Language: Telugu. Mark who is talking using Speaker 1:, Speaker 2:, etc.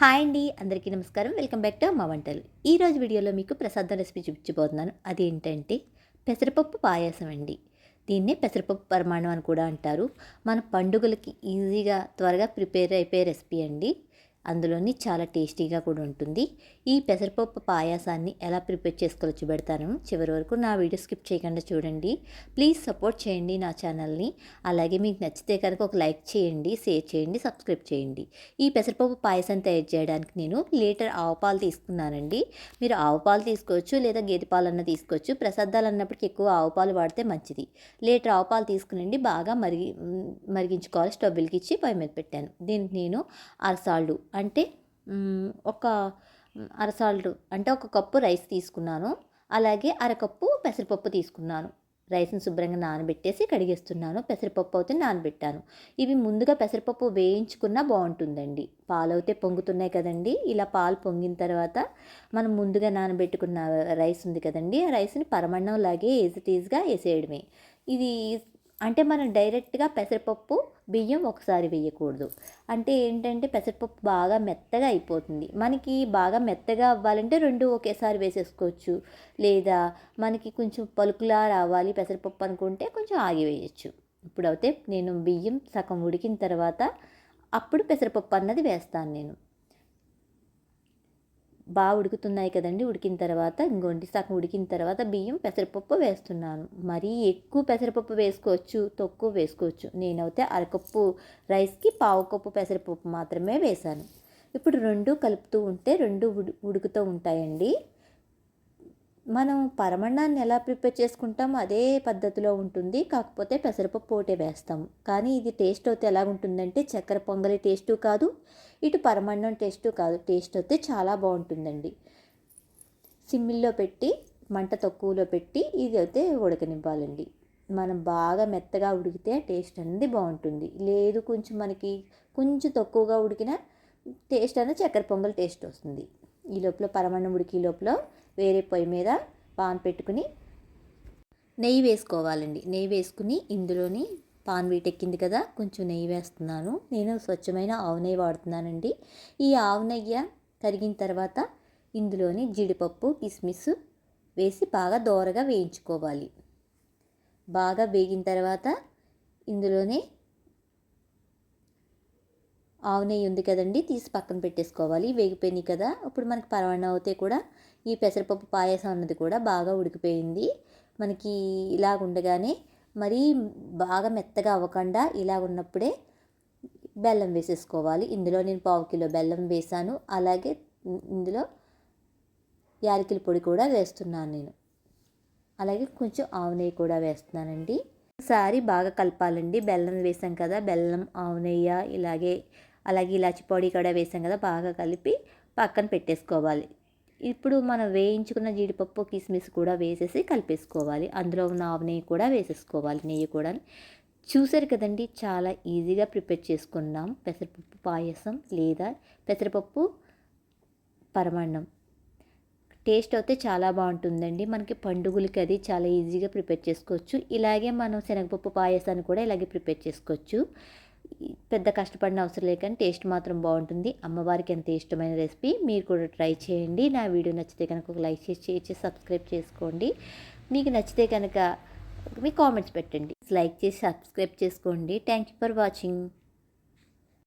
Speaker 1: హాయ్ అండి అందరికీ నమస్కారం. వెల్కమ్ బ్యాక్ టు మా వంటలు. ఈరోజు వీడియోలో మీకు ప్రసాదం రెసిపీ చూపించబోతున్నాను. అదేంటంటే పెసరపప్పు పాయసం అండి. దీన్నే పెసరపప్పు పరమాణం అని కూడా అంటారు. మన పండుగలకి ఈజీగా త్వరగా ప్రిపేర్ అయిపోయే రెసిపీ అండి. అందులోని చాలా టేస్టీగా కూడా ఉంటుంది. ఈ పెసరపప్పు పాయాసాన్ని ఎలా ప్రిపేర్ చేసుకోవాలో చూపెడతాను. చివరి వరకు నా వీడియో స్కిప్ చేయకుండా చూడండి. ప్లీజ్ సపోర్ట్ చేయండి నా ఛానల్ని. అలాగే మీకు నచ్చితే కనుక ఒక లైక్ చేయండి షేర్ చేయండి సబ్స్క్రైబ్ చేయండి. ఈ పెసరపప్పు పాయసం తయారు చేయడానికి నేను లీటర్ ఆవు పాలు తీసుకున్నానండి. మీరు ఆవు పాలు తీసుకోవచ్చు లేదా గేదె పాలు అన్న తీసుకోవచ్చు. ప్రసాదాలు అన్నప్పటికీ ఎక్కువ ఆవు పాలు వాడితే మంచిది. లీటర్ ఆవు పాలు తీసుకునండి. బాగా మరిగి మరిగించుకోవాలి. స్టవ్ వెలిగించి పొయ్యి మీద పెట్టాను. దీనికి నేను అరసాళ్ళు అంటే ఒక అరసాల్ట్ అంటే ఒక కప్పు రైస్ తీసుకున్నాను. అలాగే అరకప్పు పెసరపప్పు తీసుకున్నాను. రైస్ని శుభ్రంగా నానబెట్టేసి కడిగేస్తున్నాను. పెసరపప్పు అయితే నానబెట్టాను. ఇవి ముందుగా పెసరపప్పు వేయించుకున్నా బాగుంటుందండి. పాలు అయితే పొంగుతున్నాయి కదండి. ఇలా పాలు పొంగిన తర్వాత మనం ముందుగా నానబెట్టుకున్న రైస్ ఉంది కదండి. ఆ రైస్ని పరమన్నం లాగే ఈజీ ఈజీగా వేసేయడమే. ఇది అంటే మనం డైరెక్ట్గా పెసరపప్పు బియ్యం ఒకసారి వేయకూడదు. అంటే ఏంటంటే పెసరపప్పు బాగా మెత్తగా అయిపోతుంది. మనకి బాగా మెత్తగా అవ్వాలంటే రెండు ఒకేసారి వేసేసుకోవచ్చు. లేదా మనకి కొంచెం పలుకులా రావాలి పెసరపప్పు అనుకుంటే కొంచెం ఆగి వేయచ్చు. ఇప్పుడైతే నేను బియ్యం సగం ఉడికిన తర్వాత అప్పుడు పెసరపప్పు అన్నది వేస్తాను నేను. బాగా ఉడుకుతున్నాయి కదండి ఉడికిన తర్వాత ఇంకోండి సగం ఉడికిన తర్వాత బియ్యం పెసరపప్పు వేస్తున్నాను. మరీ ఎక్కువ పెసరపప్పు వేసుకోవచ్చు తక్కువ వేసుకోవచ్చు. నేనైతే అరకప్పు రైస్కి పావు కప్పు పెసరపప్పు మాత్రమే వేశాను. ఇప్పుడు రెండు కలుపుతూ ఉంటే రెండు ఉడు ఉడుకుతూ ఉంటాయండి. మనం పరమన్నాన్ని ఎలా ప్రిపేర్ చేసుకుంటామో అదే పద్ధతిలో ఉంటుంది. కాకపోతే పెసరపప్పు ఒకటే వేస్తాము కానీ ఇది టేస్ట్ అయితే ఎలా ఉంటుందంటే చక్కెర పొంగలి టేస్టు కాదు ఇటు పరమన్నం టేస్టు కాదు. టేస్ట్ అయితే చాలా బాగుంటుందండి. సిమ్మిల్లో పెట్టి మంట తక్కువలో పెట్టి ఇది అయితే ఉడకనివ్వాలండి. మనం బాగా మెత్తగా ఉడికితే టేస్ట్ అనేది బాగుంటుంది. లేదు కొంచెం మనకి కొంచెం తక్కువగా ఉడికిన టేస్ట్ అనేది చక్కెర పొంగల్ టేస్ట్ వస్తుంది. ఈ లోపల పరమన్నం ఉడికి లోపల వేరే పొయ్యి మీద పాన్ పెట్టుకుని నెయ్యి వేసుకోవాలండి. నెయ్యి వేసుకుని ఇందులోని పాన్ వీటెక్కింది కదా కొంచెం నెయ్యి వేస్తున్నాను. నేను స్వచ్ఛమైన ఆవు నెయ్యి వాడుతున్నానండి. ఈ ఆవు నెయ్యి కరిగిన తర్వాత ఇందులోని జీడిపప్పు కిస్మిస్ వేసి బాగా దోరగా వేయించుకోవాలి. బాగా వేగిన తర్వాత ఇందులోనే ఆవు నెయ్యి ఉంది కదండి తీసి పక్కన పెట్టేసుకోవాలి. వేగిపోయినాయి కదా ఇప్పుడు మనకి పరమాణం అవుతే కూడా ఈ పెసరపప్పు పాయసం అన్నది కూడా బాగా ఉడికిపోయింది. మనకి ఇలాగ ఉండగానే మరీ బాగా మెత్తగా అవ్వకుండా ఇలా ఉన్నప్పుడే బెల్లం వేసేసుకోవాలి. ఇందులో నేను పావు కిలో బెల్లం వేసాను. అలాగే ఇందులో యాలకిల పొడి కూడా వేస్తున్నాను నేను. అలాగే కొంచెం ఆవు నెయ్యి కూడా వేస్తున్నానండి. ఒకసారి బాగా కలపాలండి. బెల్లం వేసాం కదా బెల్లం ఆవు నెయ్యి ఇలాగే అలాగే ఇలాచి పొడి కూడా వేసాం కదా బాగా కలిపి పక్కన పెట్టేసుకోవాలి. ఇప్పుడు మనం వేయించుకున్న జీడిపప్పు కిస్మిస్ కూడా వేసేసి కలిపేసుకోవాలి. అందులో ఉన్న ఆవు నెయ్యి కూడా వేసేసుకోవాలి. నెయ్యి కూడా చూసారు కదండి చాలా ఈజీగా ప్రిపేర్ చేసుకున్నాం. పెసరపప్పు పాయసం లేదా పెసరపప్పు పరమాన్నం. టేస్ట్ అయితే చాలా బాగుంటుందండి. మనకి పండుగలకి అది చాలా ఈజీగా ప్రిపేర్ చేసుకోవచ్చు. ఇలాగే మనం శనగపప్పు పాయసాన్ని కూడా ఇలాగే ప్రిపేర్ చేసుకోవచ్చు. పెద్ద కష్టపడిన అవసరం లేకని టేస్ట్ మాత్రం బాగుంటుంది. అమ్మవారికి ఎంత ఇష్టమైన రెసిపీ మీరు కూడా ట్రై చేయండి. నా వీడియో నచ్చితే కనుక ఒక లైక్ చేసి చేసి సబ్స్క్రైబ్ చేసుకోండి. మీకు నచ్చితే కనుక మీ కామెంట్స్ పెట్టండి. లైక్ చేసి సబ్స్క్రైబ్ చేసుకోండి. Thank you for watching.